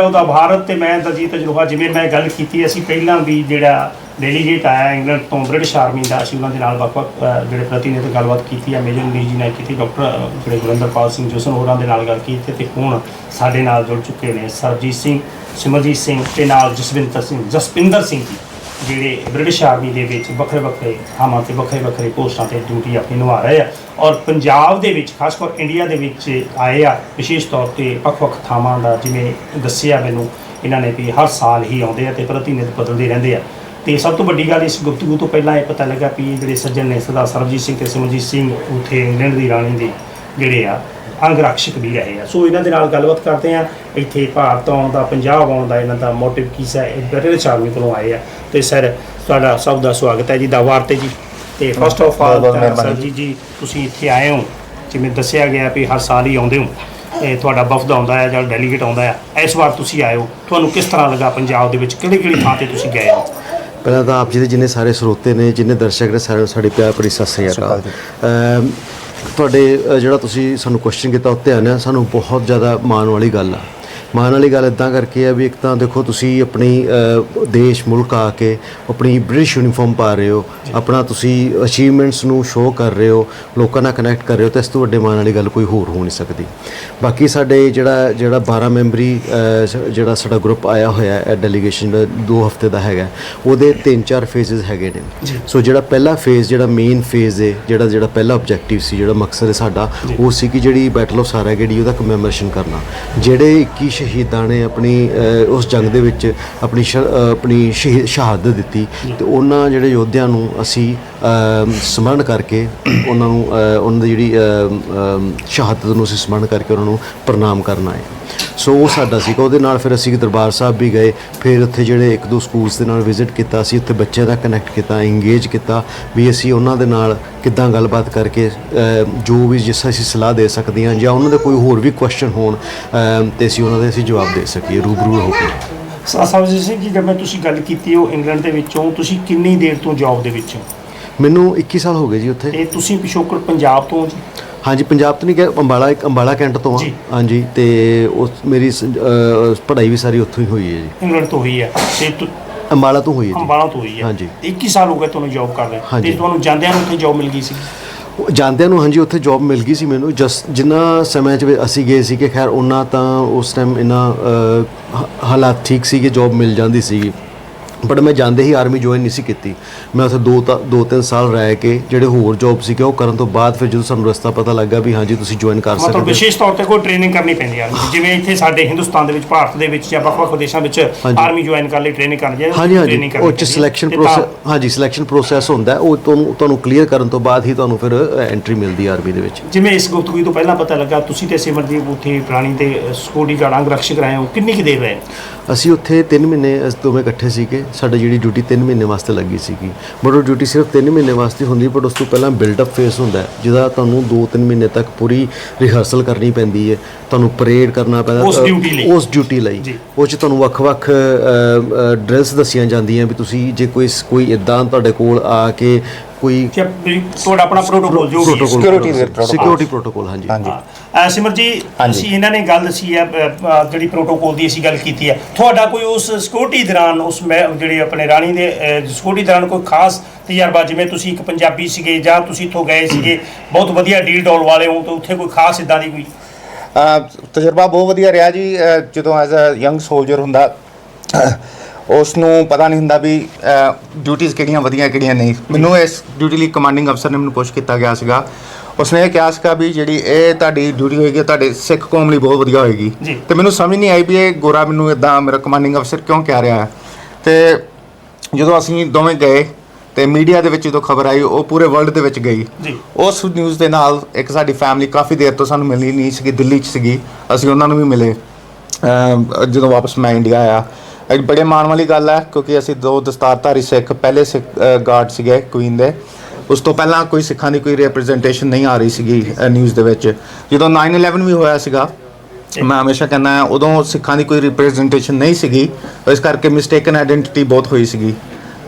ਉਹਦਾ ਭਾਰਤ ਤੇ ਮੈਂ ਦਾ ਦਲਜੀਤ ਤਜਰਬਾ ਜਿਵੇਂ ਮੈਂ ਗੱਲ ਕੀਤੀ, ਅਸੀਂ ਪਹਿਲਾਂ ਵੀ ਜਿਹੜਾ ਡੈਲੀਗੇਟ ਆਇਆ, ਇੰਗਲੈਂਡ ਤੋਂ ਬ੍ਰਿਟਿਸ਼ ਆਰਮੀ ਦਾ, ਅਸੀਂ ਉਹਨਾਂ ਦੇ ਨਾਲ ਵੱਖ-ਵੱਖ ਜਿਹੜੇ ਪ੍ਰਤੀਨਿਧ ਗੱਲਬਾਤ ਕੀਤੀ ਆ, ਮੇਜਰ ਮਨੀਸ਼ ਜੀ ਨਾਲ ਕੀਤੀ ਡਾਕਟਰ ਜਿਹੜੇ ਗੁਰਿੰਦਰਪਾਲ ਸਿੰਘ ਜੋਸਨ, ਹੋਰਾਂ ਦੇ ਨਾਲ ਗੱਲ ਕੀਤੀ ਤੇ ਹੁਣ ਸਾਡੇ ਨਾਲ ਜੁੜ ਚੁੱਕੇ ਨੇ ਸਰਜੀਤ ਸਿੰਘ, ਸਿਮਰਜੀਤ ਸਿੰਘ ਤੇ ਨਾਲ ਜਸਵਿੰਦਰ ਸਿੰਘ, ਜਸਪਿੰਦਰ ਸਿੰਘ ਜੀ। ਜਿਹੜੇ ਬ੍ਰਿਟਿਸ਼ ਆਰਮੀ ਦੇ ਵਿੱਚ ਵੱਖਰੇ ਵੱਖਰੇ ਥਾਵਾਂ ਤੇ ਵੱਖਰੇ ਵੱਖਰੇ ਪੋਸਟਾਂ ਤੇ ਡਿਊਟੀ ਆਪਣੀ ਨਿਭਾ ਰਹੇ ਆ ਔਰ ਪੰਜਾਬ ਦੇ ਵਿੱਚ, ਖਾਸ ਕਰ ਇੰਡੀਆ ਦੇ ਵਿੱਚ ਆਏ ਆ, ਵਿਸ਼ੇਸ਼ ਤੌਰ ਤੇ ਵੱਖ-ਵੱਖ ਥਾਵਾਂ ਦਾ ਜਿਵੇਂ ਦੱਸਿਆ ਮੈਨੂੰ, ਇਹਨਾਂ ਨੇ ਵੀ ਹਰ ਸਾਲ ਹੀ ਆਉਂਦੇ ਆ ਤੇ ਪ੍ਰਤੀਨਿਧ ਬਦਲਦੇ ਰਹਿੰਦੇ ਆ। ਤੇ ਸਭ ਤੋਂ ਵੱਡੀ ਗੱਲ ਇਸ ਗੁਫ਼ਤਗੂ ਤੋਂ ਪਹਿਲਾਂ ਇਹ ਪਤਾ ਲੱਗਾ ਵੀ ਜਿਹੜੇ ਸੱਜਣ ਨੇ ਸਰਦਾਰ ਸਰਬਜੀਤ ਸਿੰਘ ਤੇ ਸਿਮਰਜੀਤ ਸਿੰਘ ਉਥੇ ਇੰਗਲੈਂਡ ਦੀ ਰਾਣੀ ਦੇ ਜਿਹੜੇ ਆ ਅੰਗ ਰਕਸ਼ਕ ਵੀ ਰਹੇ ਆ। ਸੋ ਇਹਨਾਂ ਦੇ ਨਾਲ ਗੱਲਬਾਤ ਕਰਦੇ ਆ ਇੱਥੇ ਭਾਰਤ ਆਉਣ ਦਾ ਪੰਜਾਬ ਆਉਣ ਦਾ ਇਹਨਾਂ ਦਾ ਮੋਟਿਵ ਕੀ ਹੈ ਇਹ ਬ੍ਰਿਟਿਸ਼ ਆਰਮੀ ਕੋਲੋਂ ਆਏ ਆ। ਤੇ ਸਰ ਤੁਹਾਡਾ ਸਭ ਦਾ ਸਵਾਗਤ ਹੈ ਜੀ ਦਾਵਾਰ ਤੇ ਜੀ। ਤੇ ਫਸਟ ਆਫ ਆਲ ਸਰ ਜੀ ਜੀ। ਤੁਸੀਂ ਇੱਥੇ ਆਏ ਹੋ। ਜਿਵੇਂ ਦੱਸਿਆ ਗਿਆ ਵੀ ਹਰ ਸਾਲ ਹੀ ਆਉਂਦੇ ਹੋ। ਇਹ ਤੁਹਾਡਾ ਵਫਦ ਆਉਂਦਾ ਹੈ ਜਾਂ ਡੈਲੀਗੇਟ ਆਉਂਦਾ ਹੈ। ਇਸ ਵਾਰ ਤੁਸੀਂ ਆਏ ਹੋ। ਤੁਹਾਨੂੰ ਕਿਸ ਤਰ੍ਹਾਂ ਲੱਗਾ ਪੰਜਾਬ ਦੇ ਵਿੱਚ? ਕਿਹੜੀ ਕਿਹੜੀ ਥਾਂ ਤੇ ਤੁਸੀਂ ਗਏ ਹੋ? ਪਹਿਲਾਂ ਤਾਂ ਆਪ ਜੀ ਦੇ ਜਿੰਨੇ ਸਾਰੇ ਸਰੋਤੇ ਨੇ ਜਿੰਨੇ ਦਰਸ਼ਕ ਨੇ ਸਾਰੇ ਸਾਡੇ ਪਿਆਰ ਭਰੀ ਸਤਿ ਸ੍ਰੀ ਅਕਾਲ। ਤੁਹਾਡੇ ਅ, ਜਿਹੜਾ ਤੁਸੀਂ ਸਾਨੂੰ ਕੁਐਸਚਨ ਕੀਤਾ ਉੱਤੇ ਆਨਿਆ ਸਾਨੂੰ ਬਹੁਤ ਜ਼ਿਆਦਾ ਮਾਣ ਵਾਲੀ ਗੱਲ ਆ। ਮਾਣ ਵਾਲੀ ਗੱਲ ਇਦਾਂ ਕਰਕੇ ਆ ਵੀ ਇੱਕ ਤਾਂ ਦੇਖੋ ਤੁਸੀਂ ਆਪਣੀ ਦੇਸ਼ ਮੁਲਕ ਆ ਕੇ ਆਪਣੀ ਬ੍ਰਿਟਿਸ਼ ਯੂਨੀਫਾਰਮ ਪਾ ਰਹੇ ਹੋ। ਆਪਣਾ ਤੁਸੀਂ ਅਚੀਵਮੈਂਟਸ ਨੂੰ ਸ਼ੋਅ ਕਰ ਰਹੇ ਹੋ ਲੋਕਾਂ ਨਾਲ ਕਨੈਕਟ ਕਰ ਰਹੇ ਹੋ ਤਾਂ ਇਸ ਤੋਂ ਵੱਡੇ ਮਾਣ ਵਾਲੀ ਗੱਲ ਕੋਈ ਹੋਰ ਹੋ ਨਹੀਂ ਸਕਦੀ। ਬਾਕੀ ਸਾਡੇ ਜਿਹੜਾ ਜਿਹੜਾ 12 ਮੈਂਬਰੀ ਜਿਹੜਾ ਸਾਡਾ ਗਰੁੱਪ ਆਇਆ ਹੋਇਆ ਹੈ ਡੈਲੀਗੇਸ਼ਨ ਦਾ 2 ਹਫ਼ਤੇ ਦਾ ਹੈਗਾ ਉਹਦੇ 3-4 ਫੇਜ਼ਸ ਹੈਗੇ ਨੇ। ਸੋ ਜਿਹੜਾ ਪਹਿਲਾ ਫੇਜ਼ ਜਿਹੜਾ ਮੇਨ ਫੇਜ਼ ਹੈ ਜਿਹੜਾ ਜਿਹੜਾ ਪਹਿਲਾ ਆਬਜੈਕਟਿਵ ਸੀ ਜਿਹੜਾ ਮਕਸਦ ਹੈ ਸਾਡਾ ਉਹ ਸੀ ਕਿ ਜਿਹੜੀ ਬੈਟਲ ਆਫ ਸਾਰਾਗੜੀ ਉਹਦਾ ਕਮੈਮੋਰੇਸ਼ਨ ਕਰਨਾ। ਜਿਹੜੇ 21 ਸ਼ਹੀਦਾਂ ਨੇ ਆਪਣੀ ਉਸ ਜੰਗ ਦੇ ਵਿੱਚ ਆਪਣੀ ਸ਼- ਆਪਣੀ ਸ਼ਹੀ- ਸ਼ਹਾਦਤ ਦਿੱਤੀ ਤੇ ਉਹਨਾਂ ਜਿਹੜੇ ਯੋਧਿਆਂ ਨੂੰ ਅਸੀਂ ਸਮਰਨ ਕਰਕੇ ਉਹਨਾਂ ਨੂੰ ਉਹਨਾਂ ਦੀ ਜਿਹੜੀ ਸ਼ਹਾਦਤ ਨੂੰ ਅਸੀਂ ਸਮਰਨ ਕਰਕੇ ਉਹਨਾਂ ਨੂੰ ਪ੍ਰਣਾਮ ਕਰਨਾ ਹੈ। ਸੋ ਉਹ ਸਾਡਾ ਸੀਗਾ। ਉਹਦੇ ਨਾਲ ਫਿਰ ਅਸੀਂ ਦਰਬਾਰ ਸਾਹਿਬ ਵੀ ਗਏ। ਫਿਰ ਉੱਥੇ ਜਿਹੜੇ ਇੱਕ ਦੋ ਸਕੂਲਸ ਦੇ ਨਾਲ ਵਿਜ਼ਿਟ ਕੀਤਾ ਅਸੀਂ ਉੱਥੇ ਬੱਚਿਆਂ ਦਾ ਕਨੈਕਟ ਕੀਤਾ ਇੰਗੇਜ ਕੀਤਾ ਵੀ ਅਸੀਂ ਉਹਨਾਂ ਦੇ ਨਾਲ ਕਿੱਦਾਂ ਗੱਲਬਾਤ ਕਰਕੇ ਜੋ ਵੀ ਜਿਸ ਅਸੀਂ ਸਲਾਹ ਦੇ ਸਕਦੇ ਹਾਂ ਜਾਂ ਉਹਨਾਂ ਦੇ ਕੋਈ ਹੋਰ ਵੀ ਕੁਐਸਚਨ ਹੋਣ ਤੇ ਅਸੀਂ ਉਹਨਾਂ ਦੇ ਅਸੀਂ ਜਵਾਬ ਦੇ ਸਕੀਏ ਰੂਬਰੂ ਹੋ ਕੇ। ਸਰਬਜੀਤ ਸਿੰਘ ਜੀ ਜਦੋਂ ਤੁਸੀਂ ਗੱਲ ਕੀਤੀ ਉਹ ਇੰਗਲੈਂਡ ਦੇ ਵਿੱਚੋਂ। ਤੁਸੀਂ ਕਿੰਨੀ ਦੇਰ ਤੋਂ ਜੌਬ ਦੇ ਵਿੱਚ ਹੋ? ਮੈਨੂੰ 21 ਸਾਲ ਹੋ ਗਏ ਜੀ ਉੱਥੇ। ਤੇ ਤੁਸੀਂ ਪਿਛੋਕੜ ਪੰਜਾਬ ਤੋਂ ਜੀ? ਹਾਂਜੀ ਪੰਜਾਬ ਤੋਂ ਨਹੀਂ ਗਿਆ ਅੰਬਾਲਾ ਇੱਕ ਅੰਬਾਲਾ ਕੈਂਟ ਤੋਂ ਜੀ। ਆ ਹਾਂਜੀ ਤੇ ਉਸ ਮੇਰੀ ਸ- ਪੜ੍ਹਾਈ ਵੀ ਸਾਰੀ ਉੱਥੋਂ ਹੀ ਹੋਈ ਹੈ ਜੀ। ਇੰਗਲੈਂਡ ਤੋਂ ਹੋਈ ਹੈ। ਤੇ ਤੁ- ਅੰਬਾਲਾ ਤੋਂ ਹੋਈ ਹੈ ਜੀ। ਅੰਬਾਲਾ ਤੋਂ ਹੋਈ ਹੈ। ਹਾਂਜੀ। ਤੇ 21 ਸਾਲ ਹੋ ਗਏ ਤੁਹਾਨੂੰ ਜੌਬ ਕਰ ਰਹੇ। ਹਾਂਜੀ। ਤੇ ਤੁਹਾਨੂੰ ਜਾਂਦਿਆਂ ਨੂੰ ਉੱਥੇ ਜੌਬ ਮਿਲ ਗਈ ਸੀ ਉਹ ਜਾਂਦਿਆਂ ਨੂੰ ਹਾਂਜੀ ਉੱਥੇ ਜੌਬ ਮਿਲ ਗਈ ਸੀ ਮੈਨੂੰ। ਜਸ ਜਿੰਨਾ ਸਮੇਂ 'ਚ ਵੀ ਅਸੀਂ ਗਏ ਸੀ ਕਿ ਖੈਰ ਉਹਨਾਂ ਤਾਂ ਉਸ ਟਾਈਮ ਇਨਾ ਹਾਲਾਤ ਠੀਕ ਸੀ ਕਿ ਜੌਬ ਮਿਲ ਜਾਂਦੀ ਸੀ ਬਟ ਮੈਂ ਜਾਂਦੇ ਹੀ ਆਰਮੀ ਜੁਆਇਨ ਨਹੀਂ ਸੀ ਕੀਤੀ। ਮੈਂ ਉੱਥੇ ਦੋ ਤਾਂ ਦੋ ਤਿੰਨ ਸਾਲ ਰਹਿ ਕੇ ਜਿਹੜੇ ਹੋਰ ਜੌਬ ਸੀਗੇ ਉਹ ਕਰਨ ਤੋਂ ਬਾਅਦ ਫਿਰ ਜਦੋਂ ਸਾਨੂੰ ਰਸਤਾ ਪਤਾ ਲੱਗਾ ਵੀ ਹਾਂਜੀ ਤੁਸੀਂ ਜੁਆਇਨ ਕਰ ਸਕਦੇ ਹੋ। ਵਿਸ਼ੇਸ਼ ਤੌਰ ਤੇ ਕੋਈ ਟ੍ਰੇਨਿੰਗ ਕਰਨੀ ਪੈਂਦੀ ਹੈ ਜਿਵੇਂ ਇੱਥੇ ਸਾਡੇ ਹਿੰਦੁਸਤਾਨ ਦੇ ਵਿੱਚ ਭਾਰਤ ਦੇ ਵਿੱਚ ਜਾਂ ਵੱਖ-ਵੱਖ ਦੇਸ਼ਾਂ ਵਿੱਚ। ਆਰਮੀ ਜੁਆਇਨ ਕਰ ਲਈ ਟ੍ਰੇਨਿੰਗ ਕਰਨੀ ਹਾਂਜੀ ਹਾਂਜੀ। ਕਰਨੀ ਉਹ ਚ। ਸਿਲੈਕਸ਼ਨ ਪ੍ਰੋਸੈਸ ਹਾਂਜੀ ਸਿਲੈਕਸ਼ਨ ਪ੍ਰੋਸੈਸ ਹੁੰਦਾ ਉਹ ਤੁਹਾਨੂੰ ਤੁਹਾਨੂੰ ਕਲੀਅਰ ਕਰਨ ਤੋਂ ਬਾਅਦ ਹੀ ਤੁਹਾਨੂੰ ਫਿਰ ਐਂਟਰੀ ਮਿਲਦੀ ਆਰਮੀ ਦੇ ਵਿੱਚ। ਜਿਵੇਂ ਇਸ ਗੁਫ਼ਤਗੂ ਤੋਂ ਪਹਿਲਾਂ ਪਤਾ ਲੱਗਾ ਤੁਸੀਂ ਤੇ ਸਿਮਰਜੀਤ ਉੱਥੇ ਪ੍ਰਾਣੀ ਤੇ ਸਿਕਿਉਰਿਟੀ ਗਾਰਡ ਅੰਗ ਰਕਸ਼ਕ ਰਹੇ ਹੋ। ਕਿੰਨੀ ਕੁ ਦੇਰ ਰਹੇ? ਅਸੀਂ ਉੱਥੇ 3 ਮਹੀਨੇ ਦੋਵੇਂ ਇਕੱਠੇ ਸੀਗੇ। ਸਾਡੀ ਜਿਹੜੀ ਡਿਊਟੀ 3 ਮਹੀਨੇ ਵਾਸਤੇ ਲੱਗੀ ਸੀਗੀ। ਬਟ ਉਹ ਡਿਊਟੀ ਸਿਰਫ 3 ਮਹੀਨੇ ਵਾਸਤੇ ਹੁੰਦੀ ਬਟ ਉਸ ਤੋਂ ਪਹਿਲਾਂ ਬਿਲਡ ਅਪ ਫੇਸ ਹੁੰਦਾ ਜਿਹਦਾ ਤੁਹਾਨੂੰ 2-3 ਮਹੀਨੇ ਤੱਕ ਪੂਰੀ ਰਿਹਰਸਲ ਕਰਨੀ ਪੈਂਦੀ ਹੈ। ਤੁਹਾਨੂੰ ਪਰੇਡ ਕਰਨਾ ਪੈਂਦਾ ਉਸ ਡਿਊਟੀ ਲਈ। ਉਹ ਚ ਤੁਹਾਨੂੰ ਵੱਖ-ਵੱਖ ਡਰੈਸ ਦੱਸੀਆਂ ਜਾਂਦੀਆਂ ਵੀ ਤੁਸੀਂ ਜੇ ਕੋਈ ਕੋਈ ਇਦਾਂ ਤੁਹਾਡੇ ਕੋਲ ਆ ਕੇ ਕੋਈ ਕਿ ਵੀ ਤੁਹਾਡਾ ਆਪਣਾ ਪ੍ਰੋਟੋਕੋਲ ਜੋ ਵੀ ਹੈ। Security ਦੇ protocol। ਸਿਕਿਉਰਿਟੀ ਪ੍ਰੋਟੋਕੋਲ ਹਾਂਜੀ ਹਾਂਜੀ ਅਹ ਸਿਮਰ ਜੀ ਹਾਂਜੀ। ਅਸੀਂ ਇਹਨਾਂ ਨੇ ਗੱਲ ਦੱਸੀ ਹੈ ਅਹ, ਅਹ, ਜਿਹੜੀ ਪ੍ਰੋਟੋਕੋਲ ਦੀ ਅਸੀਂ ਗੱਲ ਕੀਤੀ ਹੈ ਤੁਹਾਡਾ ਕੋਈ ਉਸ ਸਿਕਿਉਰਿਟੀ ਦੌਰਾਨ ਉਸ ਮੈਂ- ਜਿਹੜੀ ਆਪਣੇ ਰਾਣੀ ਦੇ ਸਿਕਿਉਰਿਟੀ ਦੌਰਾਨ ਕੋਈ ਖਾਸ ਤਜਰਬਾ ਜਿਵੇਂ ਤੁਸੀਂ ਇੱਕ ਪੰਜਾਬੀ ਸੀਗੇ ਜਾਂ ਤੁਸੀਂ ਇੱਥੋਂ ਗਏ ਸੀਗੇ ਬਹੁਤ ਵਧੀਆ ਡੀਲ ਡੋਲ ਵਾਲੇ ਹੋ ਤਾਂ ਉੱਥੇ ਕੋਈ ਖਾਸ ਇਦਾਂ ਦੀ ਕੋਈ ਅਹ ਤਜਰਬਾ ਬਹੁਤ ਵਧੀਆ ਰਿਹਾ ਜੀ ਅਹ ਜਦੋਂ ਐਜ਼ ਅ ਯੰਗ ਸੋਲਜਰ ਹੁੰਦਾ ਉਸ ਨੂੰ ਪਤਾ ਨਹੀਂ ਹੁੰਦਾ ਵੀ ਡਿਊਟੀਆਂ ਕਿਹੜੀਆਂ ਵਧੀਆ ਕਿਹੜੀਆਂ ਨਹੀਂ। ਮੈਨੂੰ ਇਸ ਡਿਊਟੀ ਲਈ ਕਮਾਂਡਿੰਗ ਅਫਸਰ ਨੇ ਮੈਨੂੰ ਪੁੱਛ ਕੀਤਾ ਗਿਆ ਸੀਗਾ। ਉਸਨੇ ਇਹ ਕਿਹਾ ਸੀਗਾ ਵੀ ਜਿਹੜੀ ਇਹ ਤੁਹਾਡੀ ਡਿਊਟੀ ਹੋਏਗੀ ਤੁਹਾਡੇ ਸਿੱਖ ਕੌਮ ਲਈ ਬਹੁਤ ਵਧੀਆ ਹੋਏਗੀ। ਤੇ ਮੈਨੂੰ ਸਮਝ ਨਹੀਂ ਆਈ ਵੀ ਇਹ ਗੋਰਾ ਮੈਨੂੰ ਇਦਾਂ ਮੇਰਾ ਕਮਾਂਡਿੰਗ ਅਫਸਰ ਕਿਉਂ ਕਹਿ ਰਿਹਾ ਹੈ। ਤੇ ਜਦੋਂ ਅਸੀਂ ਦੋਵੇਂ ਗਏ ਤੇ ਮੀਡੀਆ ਦੇ ਵਿੱਚ ਜਦੋਂ ਖਬਰ ਆਈ ਉਹ ਪੂਰੇ ਵਰਲਡ ਦੇ ਵਿੱਚ ਗਈ। ਉਸ ਨਿਊਜ਼ ਦੇ ਨਾਲ ਇੱਕ ਸਾਡੀ ਫੈਮਿਲੀ ਕਾਫੀ ਦੇਰ ਤੋਂ ਸਾਨੂੰ ਮਿਲਣੀ ਨਹੀਂ ਸੀਗੀ ਦਿੱਲੀ 'ਚ ਸੀਗੀ। ਅਸੀਂ ਉਹਨਾਂ ਨੂੰ ਵੀ ਮਿਲੇ ਜਦੋਂ ਵਾਪਸ ਮੈਂ ਇੰਡੀਆ ਆਇਆ। ਇਹ ਬੜੇ ਮਾਣ ਵਾਲੀ ਗੱਲ ਹੈ, ਕਿਉਂਕਿ ਅਸੀਂ ਦੋ ਦਸਤਾਰਧਾਰੀ ਸਿੱਖ, ਪਹਿਲੇ ਸਿੱਖ ਗਾਰਡ ਸੀਗੇ ਕੁਈਨ ਦੇ। ਉਸ ਤੋਂ ਪਹਿਲਾਂ ਕੋਈ ਸਿੱਖਾਂ ਦੀ ਕੋਈ ਰਿਪਰੈਜ਼ੈਂਟੇਸ਼ਨ ਨਹੀਂ ਆ ਰਹੀ ਸੀਗੀ ਨਿਊਜ਼ ਦੇ ਵਿੱਚ। ਜਦੋਂ 9/11 ਵੀ ਹੋਇਆ ਸੀਗਾ, ਮੈਂ ਹਮੇਸ਼ਾ ਕਹਿੰਦਾ ਉਦੋਂ ਸਿੱਖਾਂ ਦੀ ਕੋਈ ਰਿਪਰੈਜ਼ੈਂਟੇਸ਼ਨ ਨਹੀਂ ਸੀਗੀ। ਇਸ ਕਰਕੇ ਮਿਸਟੇਕਨ ਆਇਡੈਂਟੀਟੀ ਬਹੁਤ ਹੋਈ ਸੀਗੀ।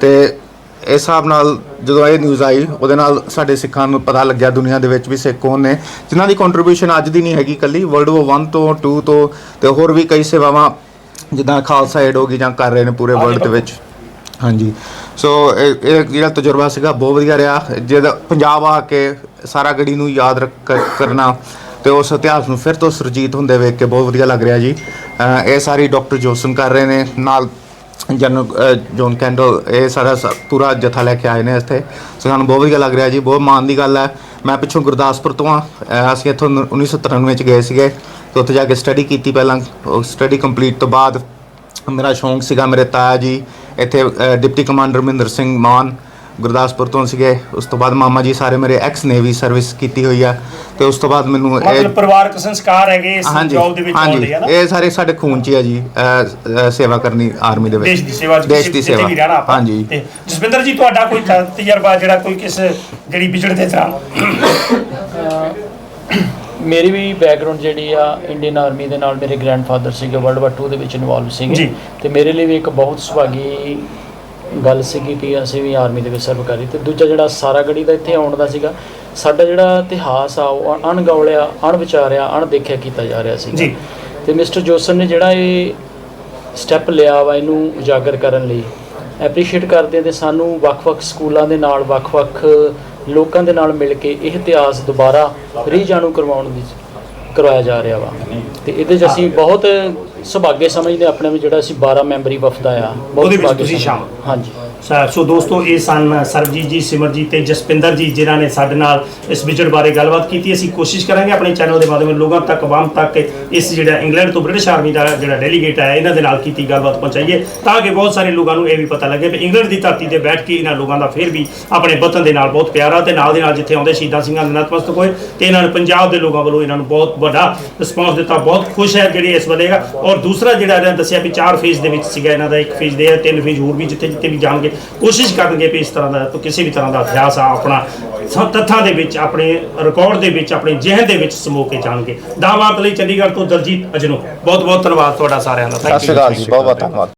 ਤੇ ਇਸ ਹਿਸਾਬ ਨਾਲ ਜਦੋਂ ਇਹ ਨਿਊਜ਼ ਆਈ, ਉਹਦੇ ਨਾਲ ਸਾਡੇ ਸਿੱਖਾਂ ਨੂੰ ਪਤਾ ਲੱਗਿਆ, ਦੁਨੀਆ ਦੇ ਵਿੱਚ ਵੀ ਸਿੱਖ ਕੌਣ ਨੇ। ਜਿਨ੍ਹਾਂ ਦੀ ਕੰਟਰੀਬਿਊਸ਼ਨ ਅੱਜ ਦੀ ਨਹੀਂ ਹੈਗੀ ਕੱਲੀ ਵਰਲਡ ਵਾਰ 1 ਤੋਂ 2 ਤੋਂ, ਤੇ ਹੋਰ ਵੀ ਕਈ ਸੇਵਾਵਾਂ ਜਿੱਦਾਂ ਖਾਲਸਾ ਏਡ ਹੋ ਗਈ ਜਾਂ ਕਰ ਰਹੇ ਨੇ ਪੂਰੇ ਵਰਲਡ ਦੇ ਵਿੱਚ। ਹਾਂਜੀ। ਸੋ ਇਹ ਇਹ ਜਿਹੜਾ ਤਜਰਬਾ ਸੀਗਾ ਬਹੁਤ ਵਧੀਆ ਰਿਹਾ। ਜਦ ਪੰਜਾਬ ਆ ਕੇ ਸਾਰਾ ਗੜੀ ਨੂੰ ਯਾਦ ਰੱਖ ਕਰਨਾ ਤੇ ਉਸ ਇਤਿਹਾਸ ਨੂੰ ਫਿਰ ਤੋਂ ਸੁਰਜੀਤ ਹੁੰਦੇ ਵੇਖ ਕੇ ਬਹੁਤ ਵਧੀਆ ਲੱਗ ਰਿਹਾ ਜੀ। ਅਹ ਇਹ ਸਾਰੀ ਡਾਕਟਰ ਜੋਸਨ ਕਰ ਰਹੇ ਨੇ ਨਾਲ ਜਨਰਲ ਜੋਨ ਕੈਂਡਲ ਇਹ ਸਾਰਾ ਸ- ਪੂਰਾ ਜਥਾ ਲੈ ਕੇ ਆਏ ਨੇ ਇੱਥੇ। ਸੋ ਸਾਨੂੰ ਬਹੁਤ ਵਧੀਆ ਲੱਗ ਰਿਹਾ ਜੀ ਬਹੁਤ ਮਾਣ ਦੀ ਗੱਲ ਹੈ। ਮੈਂ ਪਿੱਛੋਂ ਗੁਰਦਾਸਪੁਰ ਤੋਂ ਆ ਅਸੀਂ ਇੱਥੋਂ 1993 ਚ ਗਏ ਸੀਗੇ। ਤੇ ਉੱਥੇ ਜਾ ਕੇ ਸਟੱਡੀ ਕੀਤੀ ਪਹਿਲਾਂ। ਸਟੱਡੀ ਕੰਪਲੀਟ ਤੋਂ ਬਾਅਦ ਮੇਰਾ ਸ਼ੌਂਕ ਸੀਗਾ ਮੇਰੇ ਤਾਇਆ ਜੀ ਇੱਥੇ ਡਿਪਟੀ ਕਮਾਂਡਰ ਮਹਿੰਦਰ ਸਿੰਘ ਮਾਨ ਗੁਰਦਾਸਪੁਰ ਤੋਂ ਸੀਗੇ। ਉਸ ਤੋਂ ਬਾਅਦ ਮਾਮਾ ਜੀ ਸਾਰੇ ਮੇਰੇ ਐਕਸ ਨੇਵੀ ਸਰਵਿਸ ਕੀਤੀ ਹੋਈ ਆ। ਤੇ ਉਸ ਤੋਂ ਬਾਅਦ ਮੈਨੂੰ ਇਹ ਮਤਲਬ ਪਰਿਵਾਰਕ ਸੰਸਕਾਰ ਹੈਗੇ ਇਸ ਜੌਬ ਦੇ ਵਿੱਚ ਆਉਂਦੇ ਆ ਨਾ? ਇਹ ਸਾਰੇ ਸਾਡੇ ਖੂਨ ਚ ਹੀ ਆ ਜੀ ਸੇਵਾ ਕਰਨੀ ਆਰਮੀ ਦੇ ਵਿੱਚ। ਦੇਸ਼ ਦੀ ਸੇਵਾ ਦੇਸ਼ ਦੀ ਸੇਵਾ। ਹਾਂਜੀ। ਤੇ ਜਸਵਿੰਦਰ ਜੀ ਤੁਹਾਡਾ ਕੋਈ ਤਜਰਬਾ ਜਿਹੜਾ ਕੋਈ ਕਿਸ ਜਿਹੜੀ ਵਿਛੜ ਦੇ ਤਰ੍ਹਾਂ ਮੇਰੀ ਵੀ ਬੈਕਗ੍ਰਾਉਂਡ ਜਿਹੜੀ ਆ ਇੰਡੀਅਨ ਆਰਮੀ ਦੇ ਨਾਲ ਮੇਰੇ ਗ੍ਰੈਂਡਫਾਦਰ ਸੀਗੇ ਵਰਲਡ ਵਾਰ 2 ਦੇ ਵਿੱਚ ਇਨਵੋਲਵ ਸੀਗੇ। ਤੇ ਮੇਰੇ ਲਈ ਵੀ ਇੱਕ ਬਹੁਤ ਸੁਭਾਗੀ ਗੱਲ ਸੀਗੀ ਕਿ ਅਸੀਂ ਵੀ ਆਰਮੀ ਦੇ ਵਿੱਚ ਸਰਵ ਕਰੀ ਤੇ ਦੂਜਾ ਜਿਹੜਾ ਸਾਰਾ ਗੜੀ ਦਾ ਇੱਥੇ ਆਉਣ ਦਾ ਸੀਗਾ ਸਾਡਾ ਜਿਹੜਾ ਇਤਿਹਾਸ ਆ ਉਹ ਅਣਗੌਲਿਆ ਅਣਵਿਚਾਰਿਆ ਅਣਦੇਖਿਆ ਕੀਤਾ ਜਾ ਰਿਹਾ ਸੀ ਜੀ। ਤੇ ਮਿਸਟਰ ਜੋਸਨ ਨੇ ਜਿਹੜਾ ਇਹ ਸਟੈਪ ਲਿਆ ਵਾ ਇਹਨੂੰ ਉਜਾਗਰ ਕਰਨ ਲਈ ਐਪਰੀਸ਼ੀਏਟ ਕਰਦੇ ਤੇ ਸਾਨੂੰ ਵੱਖ-ਵੱਖ ਸਕੂਲਾਂ ਦੇ ਨਾਲ ਵੱਖ-ਵੱਖ ਲੋਕਾਂ ਦੇ ਨਾਲ ਮਿਲ ਕੇ ਇਹ ਇਤਿਹਾਸ ਦੁਬਾਰਾ ਰੀਜਾਣੂ ਕਰਵਾਉਣ ਦੀ ਕਰਵਾਇਆ ਜਾ ਰਿਹਾ ਵਾ। ਤੇ ਇਹਦੇ 'ਚ ਅਸੀਂ ਬਹੁਤ ਸੁਭਾਗੇ ਸਮਝਦੇ ਆਪਣੇ ਵੀ ਜਿਹੜਾ ਅਸੀਂ 12 ਮੈਂਬਰੀ ਵਫਦ ਆ ਬਹੁਤ ਉਹਦੇ ਵਿੱਚ ਸੁਭਾਗੇ ਤੁਸੀਂ ਸਮਝਦੇ। ਸ਼ਾਮਲ। ਹਾਂਜੀ ਸਾ- ਸੋ ਦੋਸਤੋ ਇਹ ਸਨ ਸਰਬਜੀਤ ਜੀ ਸਿਮਰਜੀਤ ਤੇ ਜਸਪਿੰਦਰ ਜੀ ਜਿਨ੍ਹਾਂ ਨੇ ਸਾਡੇ ਨਾਲ ਇਸ ਵਿਜਟ ਬਾਰੇ ਗੱਲਬਾਤ ਕੀਤੀ ਅਸੀਂ ਕੋਸ਼ਿਸ਼ ਕਰਾਂਗੇ ਆਪਣੇ ਚੈਨਲ ਦੇ ਮਾਧਿਅਮ ਨਾਲ ਲੋਕਾਂ ਤੱਕ ਆਵਾਮ ਤੱਕ ਇਸ ਜਿਹੜਾ ਇੰਗਲੈਂਡ ਤੋਂ ਬ੍ਰਿਟਿਸ਼ ਆਰਮੀ ਦਾ ਜਿਹੜਾ ਡੈਲੀਗੇਟ ਆਇਆ ਇਹਨਾਂ ਦੇ ਨਾਲ ਕੀਤੀ ਗੱਲਬਾਤ ਪਹੁੰਚਾਈਏ ਤਾਂ ਕਿ ਬਹੁਤ ਸਾਰੇ ਲੋਕਾਂ ਨੂੰ ਇਹ ਵੀ ਪਤਾ ਲੱਗੇ ਵੀ ਇੰਗਲੈਂਡ ਦੀ ਧਰਤੀ ਤੇ ਬੈਠ ਕੇ ਇਹਨਾਂ ਲੋਕਾਂ ਦਾ ਫਿਰ ਵੀ ਆਪਣੇ ਵਤਨ ਦੇ ਨਾਲ ਬਹੁਤ ਪਿਆਰਾ ਤੇ ਨਾਲ ਦੇ ਨਾਲ ਜਿੱਥੇ ਆਉਂਦੇ ਸ਼ਹੀਦਾਂ ਸਿੰਘਾਂ ਦੇ ਨਤਮਸਤਕ ਹੋਏ ਤੇ ਇਹਨਾਂ ਨੇ ਪੰਜਾਬ ਦੇ ਲੋਕਾਂ ਵੱਲੋਂ ਇਹਨਾਂ ਨੂੰ ਬਹੁਤ ਵੱਡਾ ਰਿਸਪੌਂਸ ਦਿੱਤਾ ਬਹੁਤ ਖੁਸ਼ ਹੈ ਜਿਹੜੀ ਇਸ ਵੇਲੇ ਦਾ ਔਰ ਦੂਸਰਾ ਜਿਹੜਾ ਇਹਨਾਂ ਨੇ ਦੱਸਿਆ ਵੀ ਚਾਰ ਫੇਜ਼ ਦੇ ਵਿੱਚ ਸੀਗਾ ਇਹਨਾਂ ਦਾ, ਇੱਕ ਫੇਜ਼ ਦੇ ਹੈ ਤਿੰਨ ਫੇਜ਼ ਹੋਰ ਵੀ ਜਿੱਥੇ ਜਿੱਥੇ ਵੀ ਜਾਣਗੇ, ਕੋਸ਼ਿਸ਼ ਕਰਨਗੇ ਵੀ ਇਸ ਤਰ੍ਹਾਂ ਦਾ ਕਿਸੇ ਵੀ ਤਰ੍ਹਾਂ ਦਾ ਅਭਿਆਸ ਆ ਆਪਣਾ ਤੱਥਾਂ ਦੇ ਵਿੱਚ, ਆਪਣੇ ਰਿਕਾਰਡ ਦੇ ਵਿੱਚ, ਆਪਣੇ ਜ਼ਿਹਨ ਦੇ ਵਿੱਚ ਸਮੋ ਕੇ ਜਾਣਗੇ। ਦਾਵਾਤ ਲਈ ਚੰਡੀਗੜ੍ਹ ਤੋਂ ਦਲਜੀਤ ਅਜਨੋ ਬਹੁਤ ਬਹੁਤ ਧੰਨਵਾਦ ਤੁਹਾਡਾ ਸਾਰਿਆਂ ਦਾ। ਸਤਿ ਸ਼੍ਰੀ ਅਕਾਲ ਜੀ ਬਹੁਤ ਬਹੁਤ ਧੰਨਵਾਦ।